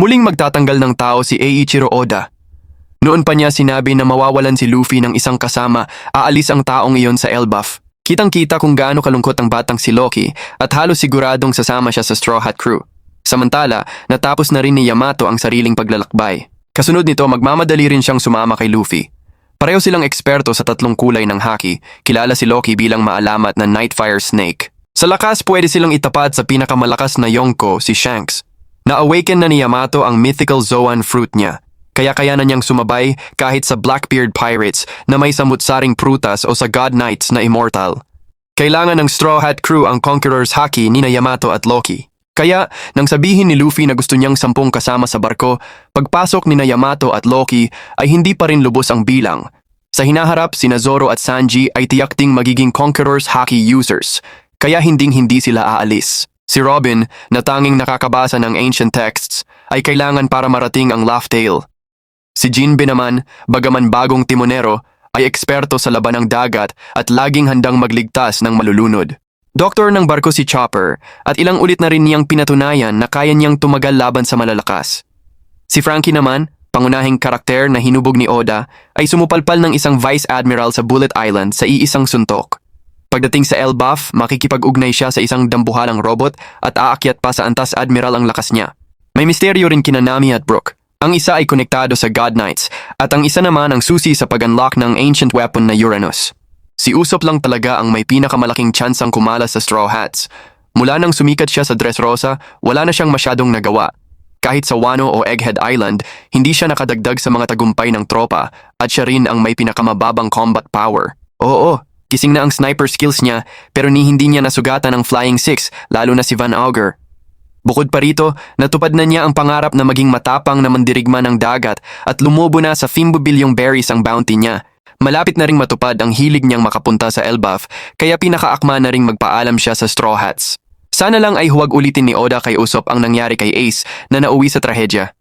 Muling magtatanggal ng tao si Eiichiro Oda. Noon pa niya sinabi na mawawalan si Luffy ng isang kasama, aalis ang taong iyon sa Elbaf. Kitang-kita kung gaano kalungkot ang batang si Loki at halos siguradong sasama siya sa Straw Hat Crew. Samantala, natapos na rin ni Yamato ang sariling paglalakbay. Kasunod nito, magmamadali rin siyang sumama kay Luffy. Pareho silang eksperto sa tatlong kulay ng haki, kilala si Loki bilang maalamat na Nightfire Snake. Sa lakas, pwede silang itapat sa pinakamalakas na Yonko, si Shanks. Na-awaken na ni Yamato ang mythical Zoan fruit niya, kaya kaya na niyang sumabay kahit sa Blackbeard Pirates na may samutsaring prutas o sa God Knights na immortal. Kailangan ng Straw Hat Crew ang Conqueror's Haki ni na Yamato at Loki. Kaya, nang sabihin ni Luffy na gusto niyang sampung kasama sa barko, pagpasok ni na Yamato at Loki ay hindi pa rin lubos ang bilang. Sa hinaharap, sina Zoro at Sanji ay tiyak ding magiging Conqueror's Haki users, kaya hinding-hindi sila aalis. Si Robin, na tanging nakakabasa ng ancient texts, ay kailangan para marating ang Laugh Tale. Si Jinbe naman, bagaman bagong timonero, ay eksperto sa laban ng dagat at laging handang magligtas ng malulunod. Doktor ng barko si Chopper at ilang ulit na rin niyang pinatunayan na kaya niyang tumagal laban sa malalakas. Si Frankie naman, pangunahing karakter na hinubog ni Oda, ay sumupalpal ng isang Vice Admiral sa Bullet Island sa iisang suntok. Pagdating sa Elbaf, makikipag-ugnay siya sa isang dambuhalang robot at aakyat pa sa antas Admiral ang lakas niya. May misteryo rin kina Nami at Brook. Ang isa ay konektado sa God Knights at ang isa naman ang susi sa pag-unlock ng ancient weapon na Uranus. Si Usopp lang talaga ang may pinakamalaking tsansang kumala sa Straw Hats. Mula nang sumikat siya sa Dressrosa, wala na siyang masyadong nagawa. Kahit sa Wano o Egghead Island, hindi siya nakadagdag sa mga tagumpay ng tropa at siya rin ang may pinakamababang combat power. Oo, gising na ang sniper skills niya pero ni hindi niya nasugatan ang Flying Six lalo na si Van Auger. Bukod pa rito, natupad na niya ang pangarap na maging matapang na mandirigma ng dagat at lumubo na sa Fimbobilyong berries ang bounty niya. Malapit na ring matupad ang hilig niyang makapunta sa Elbaf kaya pinakaakma na ring magpaalam siya sa Straw Hats. Sana lang ay huwag ulitin ni Oda kay Usopp ang nangyari kay Ace na nauwi sa trahedya.